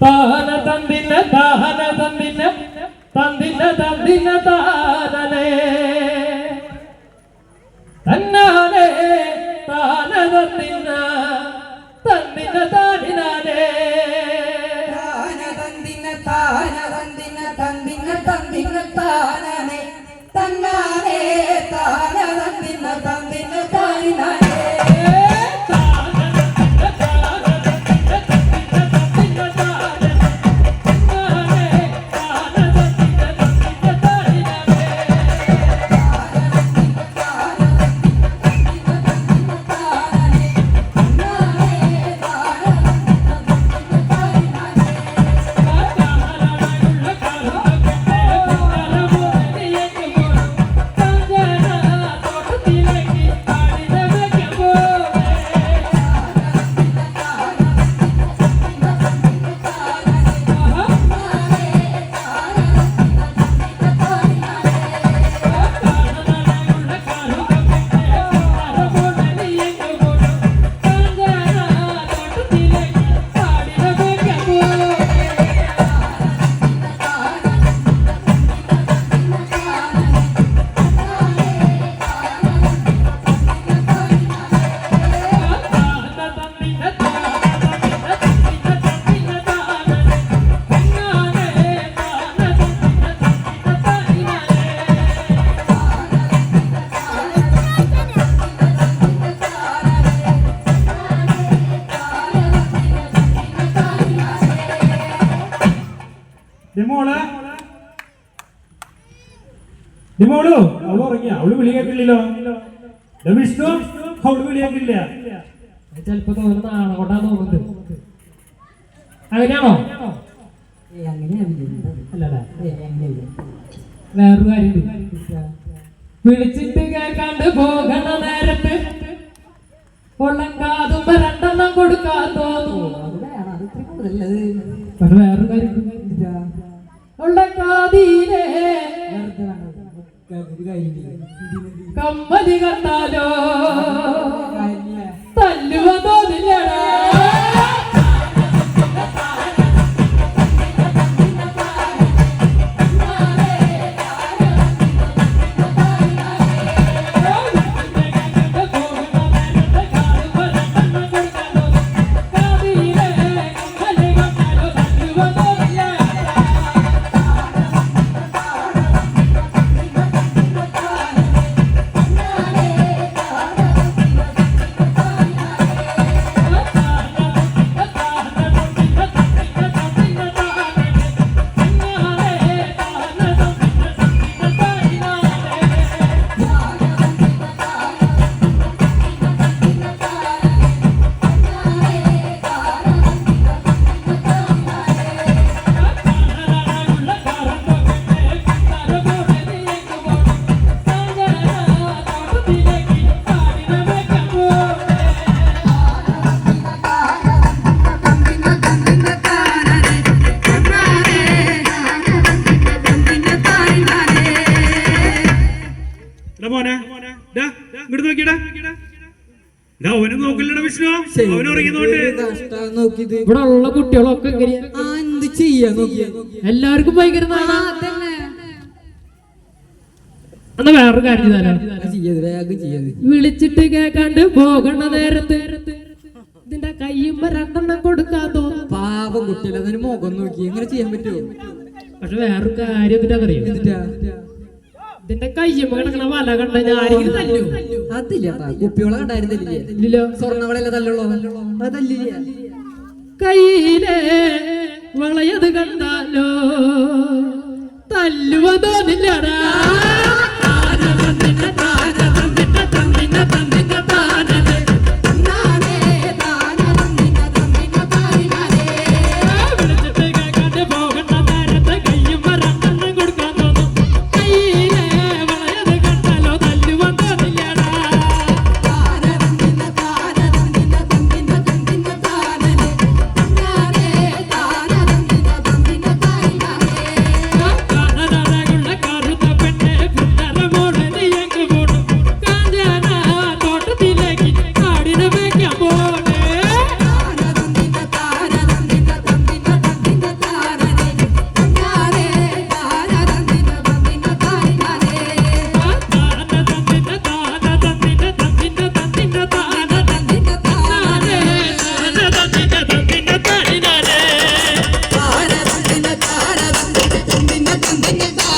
താന തന്തിന താന തന്തിന തന്തിന തന്തിന താരനേ തന്നാനേ താന തന്തിന തന്തിന താനിനാനേ താന തന്തിന താന തന്തിന തന്തിന തന്തിന താനനെ ഡിമോൾ ഡിമോളു അവൾ ഉറങ്ങിയ. അവൾ വിളി കേട്ടില്ലല്ലോ വിഷ്ണു അവൾ വിളി കേട്ടില്ല ചിലപ്പോ തോന്നുന്നു നാളെ കൊണ്ടാ തോന്നുന്നത്. അങ്ങനെയാണോ? വേറൊരു കാര്യം വിളിച്ചിട്ട് കേൾക്കാണ്ട് പോകണ നേരത്ത് പൊള്ളങ്കാതും രണ്ടെണ്ണം പക്ഷെ വേറൊരു കാര്യം കൊള്ളങ്കാതീനെ കമ്മതി കണ്ടാലോ? തല്ലുവ അവനെ നോക്കില്ലടാ വിഷ്ണു? ഉറങ്ങിയതുകൊണ്ട്. നോക്കിയത്? ഇവിടെ ഉള്ള കുട്ടികളൊക്കെ എന്ത് ചെയ്യാ എല്ലാവർക്കും ഭയങ്കര നാണാ. എന്നാ വേറൊരു കാര്യം വിളിച്ചിട്ട് കേക്കാണ്ട് പോകണ നേരത്ത്. ഇതിന്റെ കയ്യുമ്പോ രണ്ടെണ്ണം കൊടുക്കാൻ തോന്നും പാവം കുട്ടികൾ അതിന് മുഖം നോക്കി. എങ്ങനെ ചെയ്യാൻ പറ്റുമോ പക്ഷെ വേറൊരു കാര്യം എന്തിനാന്നറിയോ എന്നിട്ടാ ഇതിന്റെ കയ്യുമ്പോ കിടക്കണ വല കണ്ട ഞാൻ ആരെങ്കിലും തല്ലു. അതില്ല കുപ്പിയോളെ കണ്ടായിരുന്നില്ലേ? തല്ലുള്ളൂ അതല്ലില്ല. കയ്യിലെ Bye.